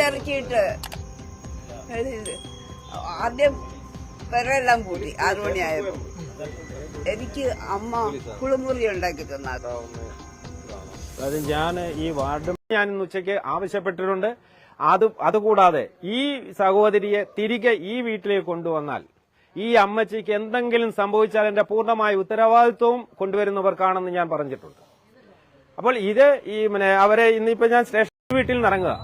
വീട്ടിലിറക്കിയിട്ട് ഇത് ആദ്യം പെരെല്ലാം കൂട്ടി ആറു മണിയായപ്പോ. എനിക്ക് അമ്മ കുളിമുറി ഉണ്ടാക്കി അതായത് ഞാൻ ഈ വാർഡ് ഞാൻ ഇന്ന് ആവശ്യപ്പെട്ടിട്ടുണ്ട്. അത് അതുകൂടാതെ ഈ സഹോദരിയെ തിരികെ ഈ വീട്ടിലേക്ക് കൊണ്ടുവന്നാൽ ഈ അമ്മച്ചിക്ക് എന്തെങ്കിലും സംഭവിച്ചാൽ എന്റെ പൂർണമായ ഉത്തരവാദിത്വവും കൊണ്ടുവരുന്നവർക്കാണെന്ന് ഞാൻ പറഞ്ഞിട്ടുണ്ട്. അപ്പോൾ ഇത് ഈ അവരെ ഇന്നിപ്പോ ഞാൻ സ്റ്റേഷൻ വീട്ടിൽ നിന്ന് ഇറങ്ങുക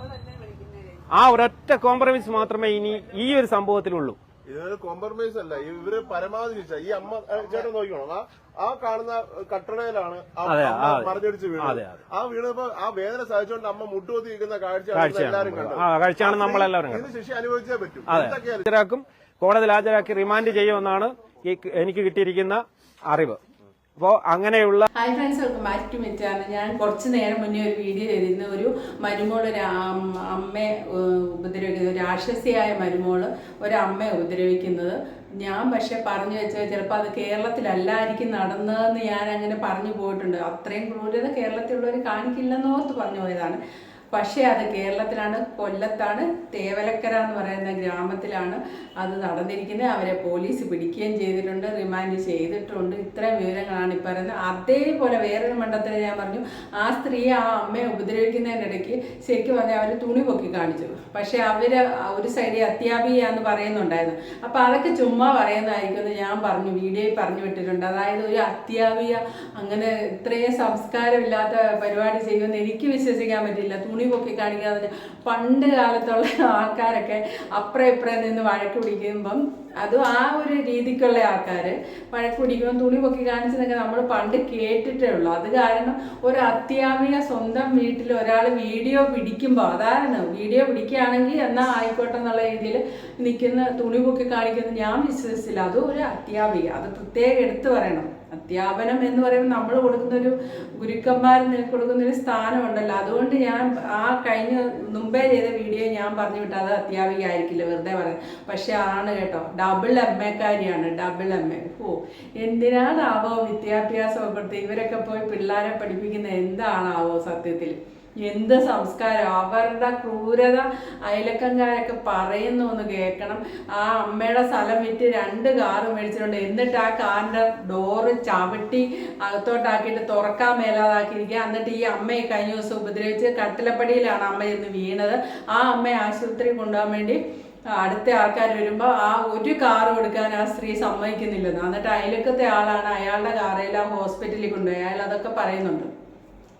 ആ ഒരൊറ്റ കോംപ്രമൈസ് മാത്രമേ ഇനി ഈ ഒരു സംഭവത്തിലുള്ളൂ. ഇത് കോംപ്രമൈസ് അല്ല. ഇവർ പരമാവധി ഈ അമ്മ ചേട്ടൻ നോക്കിക്കോണം ആ ആ കാണുന്ന കട്ടടയിലാണ്. മറിഞ്ഞടിച്ച് വീണത്. ആ വീണപ്പോ ആ വേദന സഹിച്ചുകൊണ്ട് അമ്മ മുട്ടുകൊത്തി നിൽക്കുന്ന കാഴ്ച കാഴ്ചയാണ് എല്ലാവരും കാഴ്ചയാണ് നമ്മളെല്ലാവരും ഇത് ശിക്ഷ അനുഭവിച്ചേ പറ്റും. ഹാജരാക്കും. കോടതിയിൽ ഹാജരാക്കി റിമാൻഡ് ചെയ്യുമെന്നാണ് എനിക്ക് കിട്ടിയിരിക്കുന്ന അറിവ്. അപ്പോ അങ്ങനെയുള്ള hi friends welcome back to മിറ്റാണ് ഞാൻ കുറച്ച് നേരം മുന്നേ ഒരു വീഡിയോ ചെയ്തിരുന്ന. ഒരു മരുമോൾ ഒരു അമ്മയെ ഉപദ്രവിക്കുന്നത് ഒരു രാക്ഷസിയായ മരുമോൾ ഒരമ്മയെ ഉപദ്രവിക്കുന്നത്. ഞാൻ പക്ഷെ പറഞ്ഞു വെച്ചത് ചിലപ്പോൾ അത് കേരളത്തിലല്ലായിരിക്കും നടന്നതെന്ന് ഞാൻ അങ്ങനെ പറഞ്ഞു പോയിട്ടുണ്ട്. അത്രയും ക്രൂരത കേരളത്തിലുള്ളവർ കാണിക്കില്ലെന്ന് ഓർത്ത് പറഞ്ഞു പോയതാണ്. പക്ഷേ അത് കേരളത്തിലാണ് കൊല്ലത്താണ് തേവലക്കര എന്ന് പറയുന്ന ഗ്രാമത്തിലാണ് അത് നടന്നിരിക്കുന്നത്. അവരെ പോലീസ് പിടിക്കുകയും ചെയ്തിട്ടുണ്ട് റിമാൻഡ് ചെയ്തിട്ടുണ്ട്. ഇത്രയും വിവരങ്ങളാണ് ഈ പറയുന്നത്. അതേപോലെ വേറൊരു മണ്ഡലത്തിൽ ഞാൻ പറഞ്ഞു ആ സ്ത്രീയെ ആ അമ്മയെ ഉപദ്രവിക്കുന്നതിനിടയ്ക്ക് ശരിക്കും പറഞ്ഞാൽ അവർ തുണി പൊക്കി കാണിച്ചു. പക്ഷേ അവർ ഒരു സൈഡിൽ അത്യാപികയാന്ന് പറയുന്നുണ്ടായിരുന്നു. അപ്പോൾ അതൊക്കെ ചുമ്മാ പറയുന്നതായിരിക്കും എന്ന് ഞാൻ പറഞ്ഞു വീഡിയോയിൽ പറഞ്ഞു വിട്ടിട്ടുണ്ട്. അതായത് ഒരു അത്യാപിക അങ്ങനെ ഇത്രയും സംസ്കാരമില്ലാത്ത പരിപാടി ചെയ്യുമെന്ന് എനിക്ക് വിശ്വസിക്കാൻ പറ്റില്ല. തുണി പൊക്കി കാണിക്കാതെ പണ്ട് കാലത്തുള്ള ആൾക്കാരൊക്കെ അപ്പുറം ഇപ്പുറം നിന്ന് വഴക്ക് പിടിക്കുമ്പം അതും ആ ഒരു രീതിക്കുള്ള ആൾക്കാർ വഴക്ക് പിടിക്കുമ്പോൾ തുണി പൊക്കി കാണിച്ചതൊക്കെ നമ്മൾ പണ്ട് കേട്ടിട്ടേ ഉള്ളൂ. അത് കാരണം ഒരു അത്യാമിക സ്വന്തം വീട്ടിൽ ഒരാൾ വീഡിയോ പിടിക്കുമ്പോൾ അതാണ് വീഡിയോ പിടിക്കുകയാണെങ്കിൽ എന്നാൽ ആയിക്കോട്ടെ എന്നുള്ള രീതിയിൽ നിൽക്കുന്ന തുണി പൊക്കി കാണിക്കുന്നത് ഞാൻ വിശ്വസിച്ചില്ല. അതും ഒരു അത്യാപിക അത് പ്രത്യേകം എടുത്തു പറയണം. അധ്യാപനം എന്ന് പറയുമ്പോൾ നമ്മൾ കൊടുക്കുന്ന ഒരു ഗുരുക്കന്മാരിന് കൊടുക്കുന്ന ഒരു സ്ഥാനമുണ്ടല്ലോ. അതുകൊണ്ട് ഞാൻ ആ കഴിഞ്ഞ മുമ്പേ ചെയ്ത വീഡിയോ ഞാൻ പറഞ്ഞു വിട്ടു. അത് അധ്യാപിക ആയിരിക്കില്ല വെറുതെ പറയാം. പക്ഷെ ആണ് കേട്ടോ. ഡബിൾ എം എക്കാരിയാണ് ഡബിൾ എം എ ഓ എന്തിനാണാവോ വിദ്യാഭ്യാസം ഇവരൊക്കെ പോയി പിള്ളേരെ പഠിപ്പിക്കുന്ന എന്താണാവോ സത്യത്തിൽ? എന്ത് സംസ്കാരം? അവരുടെ ക്രൂരത അയലക്കങ്കാരൊക്കെ പറയുന്നു എന്ന് കേൾക്കണം. ആ അമ്മയുടെ സ്ഥലം വിറ്റ് രണ്ട് കാറ് മേടിച്ചിട്ടുണ്ട്. എന്നിട്ട് ആ കാറിന്റെ ഡോറ് ചവിട്ടി അകത്തോട്ടാക്കിയിട്ട് തുറക്കാൻ മേലാതാക്കിയിരിക്കുക. എന്നിട്ട് ഈ അമ്മയെ കഴിഞ്ഞ ദിവസം ഉപദ്രവിച്ച് കട്ടിലപ്പടിയിലാണ് അമ്മ ചെന്ന് വീണത്. ആ അമ്മയെ ആശുപത്രി കൊണ്ടുപോകാൻ വേണ്ടി അടുത്ത ആൾക്കാർ വരുമ്പോൾ ആ ഒരു കാർ കൊടുക്കാൻ ആ സ്ത്രീ സമ്മതിക്കുന്നില്ലെന്ന്. എന്നിട്ട് അയലക്കത്തെ ആളാണ് അയാളുടെ കാറയിൽ ആ ഹോസ്പിറ്റലിൽ കൊണ്ടുപോയി. അയാൾ അതൊക്കെ പറയുന്നുണ്ട്.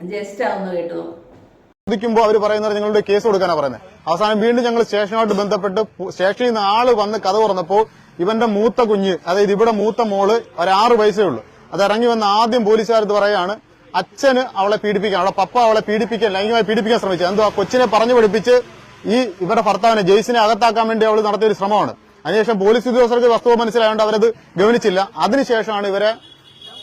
ജസ്റ്റ് അതൊന്ന് കേട്ടു ചോദിക്കുമ്പോൾ അവർ പറയുന്നത് നിങ്ങളുടെ കേസ് കൊടുക്കാനാണ് പറയുന്നത് അവസാനം വീണ്ടും ഞങ്ങൾ സ്റ്റേഷനുമായിട്ട് ബന്ധപ്പെട്ട് സ്റ്റേഷനിൽ നിന്ന് ആൾ വന്ന് കഥ തുറന്നപ്പോൾ ഇവന്റെ മൂത്ത കുഞ്ഞ് അതായത് ഇവിടെ മൂത്ത മോൾ ഒരാറ് വയസ്സേ ഉള്ളൂ. അത് ഇറങ്ങി വന്ന ആദ്യം പോലീസുകാരത് പറയാണ് അച്ഛന് അവളെ പീഡിപ്പിക്കാൻ അവളെ പപ്പ അവളെ പീഡിപ്പിക്കാൻ ലൈംഗികമായി പീഡിപ്പിക്കാൻ ശ്രമിച്ചു എന്തോ ആ കൊച്ചിനെ പറഞ്ഞു പഠിപ്പിച്ച് ഈ ഇവരുടെ ഭർത്താവിനെ ജെയ്സിനെ അകത്താക്കാൻ വേണ്ടി അവൾ നടത്തിയ ഒരു ശ്രമമാണ്. അതിനുശേഷം പോലീസ് ഉദ്യോഗസ്ഥർക്ക് വസ്തുവ മനസ്സിലായതുകൊണ്ട് അവരത് ഗവനിച്ചില്ല. അതിനുശേഷമാണ് ഇവരെ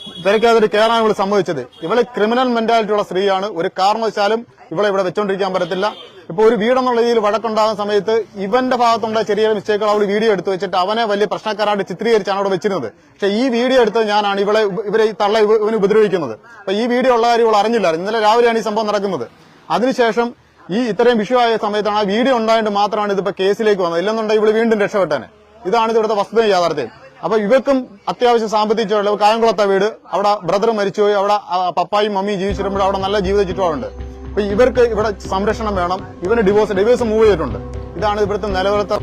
ഇവരൊക്കെ കയറാൻ ഇവൾ സംഭവിച്ചത്. ഇവൾ ക്രിമിനൽ മെന്റാലിറ്റി ഉള്ള സ്ത്രീയാണ്. ഒരു കാരണവശാലും ഇവളെ ഇവിടെ വെച്ചോണ്ടിരിക്കാൻ പറ്റത്തില്ല. ഇപ്പൊ ഒരു വീടെന്നുള്ള രീതിയിൽ വഴക്കുണ്ടാകുന്ന സമയത്ത് ഇവന്റെ ഭാഗത്തുണ്ടായ ചെറിയ മിസ്റ്റേക്കുകൾ അവൾ വീഡിയോ എടുത്തു വെച്ചിട്ട് അവനെ വലിയ പ്രശ്നക്കാരായിട്ട് ചിത്രീകരിച്ചാണ് അവിടെ വെച്ചിരുന്നത്. പക്ഷെ ഈ വീഡിയോ എടുത്തത് ഞാനാണ്. ഇവളെ ഇവരെ തള്ള ഇവ- ഇവന് ഉപദ്രവിക്കുന്നത്. അപ്പൊ ഈ വീഡിയോ ഉള്ള കാര്യം ഇവൾ അറിഞ്ഞില്ല ഇന്നലെ രാവിലെയാണ് ഈ സംഭവം നടക്കുന്നത്. അതിനുശേഷം ഈ ഇത്രയും വിഷു ആയ സമയത്താണ് ആ വീഡിയോ ഉണ്ടായിട്ട് മാത്രമാണ് ഇതിപ്പോ കേസിലേക്ക് വന്നത്. ഇല്ലെന്നുണ്ടെങ്കിൽ ഇവൾ വീണ്ടും രക്ഷപ്പെട്ടനെ. ഇതാണ് ഇവിടുത്തെ വസ്തുത യാഥാർത്ഥ്യം അപ്പൊ ഇവർക്കും അത്യാവശ്യം സാമ്പത്തിക ചെലവ് കായംകുളത്തെ വീട് അവിടെ ബ്രദർ മരിച്ചുപോയി അവിടെ പപ്പായും മമ്മിയും ജീവിച്ചിരുമ്പോൾ അവിടെ നല്ല ജീവിത ചുറ്റുപാടുണ്ട്. അപ്പൊ ഇവർക്ക് ഇവിടെ സംരക്ഷണം വേണം. ഇവന് ഡിവോഴ്സ് ഡിവോഴ്സ് മൂവ് ചെയ്തിട്ടുണ്ട്. ഇതാണ് ഇവിടുത്തെ നിലവിലത്തെ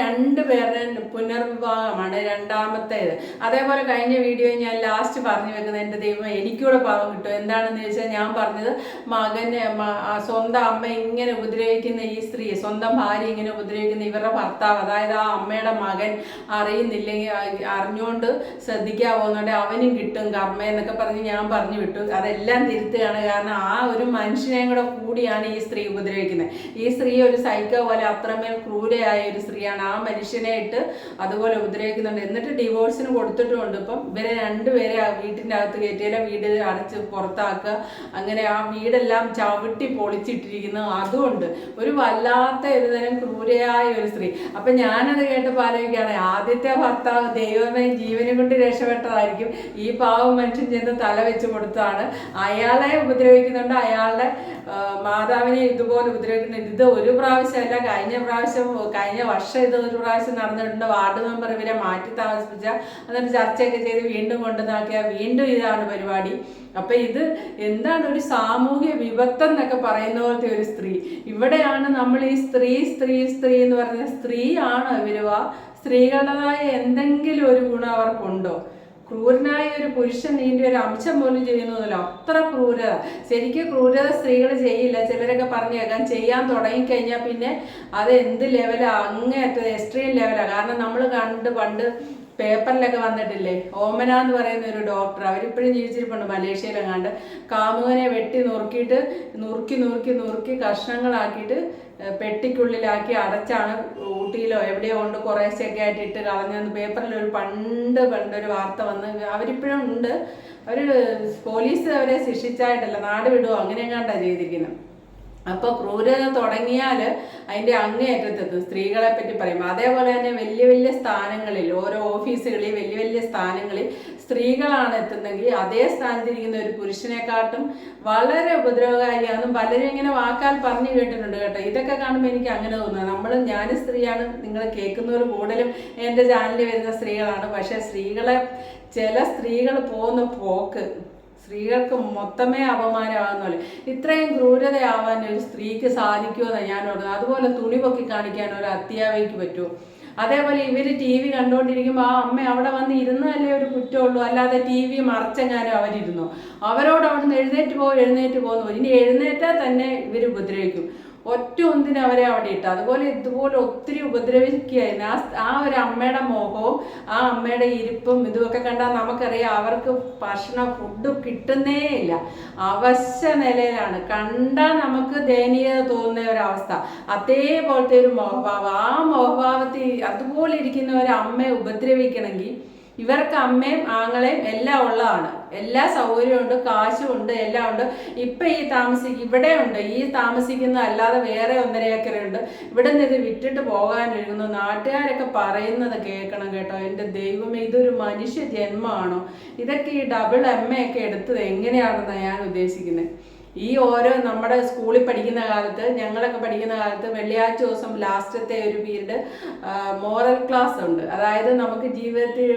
രണ്ട് പേരുടെ പുനർവിവാഹമാണ് രണ്ടാമത്തേത്. അതേപോലെ കഴിഞ്ഞ വീഡിയോ ഞാൻ ലാസ്റ്റ് പറഞ്ഞു വെക്കുന്നത് എന്റെ ദൈവം എനിക്കൂടെ പാവം കിട്ടും. എന്താണെന്ന് ചോദിച്ചാൽ ഞാൻ പറഞ്ഞത് മകന് സ്വന്തം അമ്മ ഇങ്ങനെ ഉപദ്രവിക്കുന്ന ഈ സ്ത്രീ സ്വന്തം ഭാര്യ ഇങ്ങനെ ഉപദ്രവിക്കുന്ന ഇവരുടെ ഭർത്താവ് അതായത് ആ അമ്മയുടെ മകൻ അറിയുന്നില്ലെങ്കിൽ അറിഞ്ഞുകൊണ്ട് ശ്രദ്ധിക്കാൻ പോകുന്നുണ്ട് അവനും കിട്ടും കർമ്മ എന്നൊക്കെ പറഞ്ഞ് ഞാൻ പറഞ്ഞു വിട്ടു. അതെല്ലാം തിരുത്തുകയാണ് കാരണം ആ ഒരു മനുഷ്യനെയും കൂടെ കൂടിയാണ് ഈ സ്ത്രീ ഉപദ്രവിക്കുന്നത്. ഈ സ്ത്രീ ഒരു സൈക്കോ പോലെ അത്രമേൽ ക്രൂരയായ ഒരു സ്ത്രീയാണ്. ആ മനുഷ്യനെ ഇട്ട് അതുപോലെ ഉപദ്രവിക്കുന്നുണ്ട്. എന്നിട്ട് ഡിവോഴ്സിന് കൊടുത്തിട്ടുമുണ്ട്. ഇപ്പം ഇവരെ രണ്ടുപേരെ ആ വീട്ടിന്റെ അകത്ത് കയറ്റിയാലെ വീട് അടച്ച് പുറത്താക്കുക. അങ്ങനെ ആ വീടെല്ലാം ചവിട്ടി പൊളിച്ചിട്ടിരിക്കുന്നു. അതുകൊണ്ട് ഒരു വല്ലാത്ത ഒരുതരം ക്രൂരയായ ഒരു സ്ത്രീ. അപ്പൊ ഞാനത് കേട്ടപ്പോൾ ആലോചിക്കുകയാണ് ആദ്യത്തെ ഭർത്താവ് ദൈവമേ ജീവനെ കൊണ്ട് രക്ഷപ്പെട്ടതായിരിക്കും. ഈ പാവം മനുഷ്യൻ ചെന്ന് തല വെച്ച് കൊടുത്താണ് അയാളെ ഉപദ്രവിക്കുന്നുണ്ട്. അയാളുടെ മാതാവിനെ ഇതുപോലെ ഉപദ്രവിക്കുന്നുണ്ട്. ഇത് ഒരു പ്രാവശ്യമല്ല കഴിഞ്ഞ പ്രാവശ്യം കഴിഞ്ഞ ഇത് ഒരു പ്രാവശ്യം നടന്നിട്ടുണ്ട്. വാർഡ് മെമ്പർ ഇവരെ മാറ്റി താമസിപ്പിച്ച എന്നിട്ട് ചർച്ചയൊക്കെ ചെയ്ത് വീണ്ടും കൊണ്ടുവന്നാക്കിയ വീണ്ടും ഇതാണ് പരിപാടി. അപ്പൊ ഇത് എന്താണ് ഒരു സാമൂഹ്യ വിപത്തം എന്നൊക്കെ പറയുന്ന പോലത്തെ ഒരു സ്ത്രീ. ഇവിടെയാണ് നമ്മൾ ഈ സ്ത്രീ സ്ത്രീ സ്ത്രീ എന്ന് പറഞ്ഞ സ്ത്രീ ആണോ ഇവരുവ സ്ത്രീകളുടേതായ എന്തെങ്കിലും ഒരു ഗുണം അവർക്കുണ്ടോ? ക്രൂരനായ ഒരു പുരുഷൻ നീന്റെ ഒരു അംശം പോലും ചെയ്യുന്നതല്ല. അത്ര ക്രൂരത ശരിക്കും ക്രൂരത സ്ത്രീകൾ ചെയ്യില്ല. ചിലരൊക്കെ പറഞ്ഞേക്കാം ചെയ്യാൻ തുടങ്ങിക്കഴിഞ്ഞാൽ പിന്നെ അത് എന്ത് ലെവലാ അങ്ങേറ്റത് എക്സ്ട്രീം ലെവലാ കാരണം നമ്മൾ കണ്ട് പണ്ട് പേപ്പറിലൊക്കെ വന്നിട്ടില്ലേ? ഓമന എന്ന് പറയുന്ന ഒരു ഡോക്ടർ അവരിപ്പോഴും ജീവിച്ചിരിപ്പുണ്ട് മലേഷ്യയിലെങ്ങാണ്ട്. കാമുകനെ വെട്ടി നുറുക്കിയിട്ട് നുറുക്കി നുറുക്കി നുറുക്കി കഷ്ണങ്ങളാക്കിയിട്ട് പെട്ടിക്കുള്ളിലാക്കി അടച്ചാണ് ഊട്ടിയിലോ എവിടെയോ കൊണ്ട് കുറേശ്ശൊക്കെ ആയിട്ട് ഇട്ട് കളഞ്ഞെന്ന് പേപ്പറിൽ ഒരു പണ്ട് പണ്ടൊരു വാർത്ത വന്ന് അവരിപ്പോഴും ഉണ്ട്. അവർ പോലീസ് അവരെ ശിക്ഷിച്ചായിട്ടല്ല നാട് വിടുവോ? അങ്ങനെയെങ്ങാണ്ടാണ് ചെയ്തിരിക്കുന്നത് അപ്പോൾ ക്രൂരത തുടങ്ങിയാൽ അതിന്റെ അങ്ങേയറ്റത്തെത്തും. സ്ത്രീകളെ പറ്റി പറയും അതേപോലെ തന്നെ വലിയ വലിയ സ്ഥാനങ്ങളിൽ ഓരോ ഓഫീസുകളിൽ വലിയ വലിയ സ്ഥാനങ്ങളിൽ സ്ത്രീകളാണ് എത്തുന്നെങ്കിൽ അതേ സ്ഥാനത്തിരിക്കുന്ന ഒരു പുരുഷനെക്കാട്ടും വളരെ ഉപദ്രവകാരിയാണെന്നും പലരും ഇങ്ങനെ വാക്കാൽ പറഞ്ഞു കേട്ടിട്ടുണ്ട് കേട്ടോ. ഇതൊക്കെ കാണുമ്പോൾ എനിക്ക് അങ്ങനെ തോന്നുന്നത് നമ്മൾ ഞാൻ സ്ത്രീയാണ് നിങ്ങൾ കേൾക്കുന്നവർ കൂടുതലും എന്റെ ചാനലിൽ വരുന്ന സ്ത്രീകളാണ്. പക്ഷേ സ്ത്രീകളെ ചില സ്ത്രീകൾ പോകുന്ന പോക്ക് സ്ത്രീകൾക്ക് മൊത്തമേ അപമാനമാകുന്നല്ലേ ഇത്രയും ക്രൂരതയാവാൻ ഒരു സ്ത്രീക്ക് സാധിക്കുമെന്ന് ഞാൻ ഓർക്കുന്നത്. അതുപോലെ തുണി പൊക്കി കാണിക്കാൻ ഒരു അത്യാവയ്ക്ക് പറ്റുമോ? അതേപോലെ ഇവർ ടി വി കണ്ടുകൊണ്ടിരിക്കുമ്പോൾ ആ അമ്മ അവിടെ വന്ന് ഇരുന്നല്ലേ ഒരു കുറ്റമുള്ളൂ. അല്ലാതെ ടി വി മറച്ചെങ്ങാനും അവരിരുന്നു? അവരോട് അവിടെ നിന്ന് എഴുന്നേറ്റ് പോകും എഴുന്നേറ്റ് പോകുന്നു ഇനി എഴുന്നേറ്റാൽ തന്നെ ഇവർ ഉപദ്രവിക്കും. ഒറ്റ ഒന്നിന് അവരെ അവിടെ ഇട്ട. അതുപോലെ ഇതുപോലെ ഒത്തിരി ഉപദ്രവിക്കുകയായിരുന്നു. ആ ആ ഒരു അമ്മയുടെ മോഹവും ആ അമ്മയുടെ ഇരിപ്പും ഇതുമൊക്കെ കണ്ടാൽ നമുക്കറിയാം അവർക്ക് ഭക്ഷണം ഫുഡ് കിട്ടുന്നേ ഇല്ല. അവശ്യ നിലയിലാണ്. കണ്ടാൽ നമുക്ക് ദയനീയത തോന്നുന്ന ഒരവസ്ഥ അതേപോലത്തെ ഒരു മോഹഭാവം. ആ മോഹഭാവത്തിൽ അതുപോലെ ഇരിക്കുന്ന ഒരു അമ്മയെ ഉപദ്രവിക്കണമെങ്കിൽ ഇവർക്ക് അമ്മയും ആങ്ങളെയും എല്ലാം ഉള്ളതാണ്. എല്ലാ സൗകര്യവും ഉണ്ട് കാശും ഉണ്ട് എല്ലാം ഉണ്ട്. ഇപ്പൊ ഈ താമസി ഇവിടെ ഉണ്ട്. ഈ താമസിക്കുന്ന അല്ലാതെ വേറെ ഒന്നര ഏക്കർ ഉണ്ട്. ഇവിടെ നിന്ന് ഇത് വിറ്റിട്ട് പോകാനൊരുങ്ങുന്നു നാട്ടുകാരൊക്കെ പറയുന്നത് കേൾക്കണം കേട്ടോ. എന്റെ ദൈവമേ ഇതൊരു മനുഷ്യ ജന്മമാണോ? ഇതൊക്കെ ഈ ഡബിൾ എം എ ഒക്കെ എടുത്തത് എങ്ങനെയാണെന്നാണ് ഞാൻ ഉദ്ദേശിക്കുന്നത് ഈ ഓരോ നമ്മുടെ സ്കൂളിൽ പഠിക്കുന്ന കാലത്ത് ഞങ്ങളൊക്കെ പഠിക്കുന്ന കാലത്ത് വെള്ളിയാഴ്ച ദിവസം ലാസ്റ്റത്തെ ഒരു പീരീഡ് മോറൽ ക്ലാസ് ഉണ്ട്. അതായത് നമുക്ക് ജീവിതത്തിൽ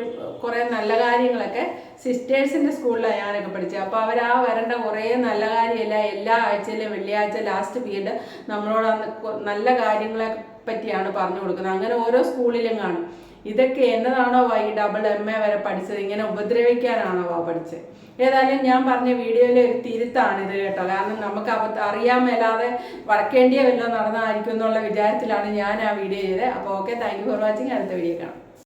കുറേ നല്ല കാര്യങ്ങളൊക്കെ സിസ്റ്റേഴ്സിന്റെ സ്കൂളിലാണ് ഞാനൊക്കെ പഠിച്ചത്. അപ്പോൾ അവർ ആ വരേണ്ട കുറേ നല്ല കാര്യമല്ല എല്ലാ ആഴ്ചയിലും വെള്ളിയാഴ്ച ലാസ്റ്റ് പീരീഡ് നമ്മളോട് നല്ല കാര്യങ്ങളെ പറ്റിയാണ് പറഞ്ഞു കൊടുക്കുന്നത്. അങ്ങനെ ഓരോ സ്കൂളിലും കാണും. ഇതൊക്കെ എന്നതാണോ ഈ ഡബിൾ എം എ വരെ പഠിച്ചത്? ഇങ്ങനെ ഉപദ്രവിക്കാനാണോ വാ പഠിച്ചത് ഏതായാലും ഞാൻ പറഞ്ഞ വീഡിയോയിലെ ഒരു തിരുത്താണ് ഇത് കേട്ടോ. കാരണം നമുക്ക് അബദ്ധ അറിയാൻ മേലാതെ വറക്കേണ്ടിയ വല്ലതും നടന്നായിരിക്കും എന്നുള്ള വിചാരത്തിലാണ് ഞാൻ ആ വീഡിയോ ചെയ്തത്. അപ്പോൾ okay thank you for watching അടുത്ത വീഡിയോ കാണാം.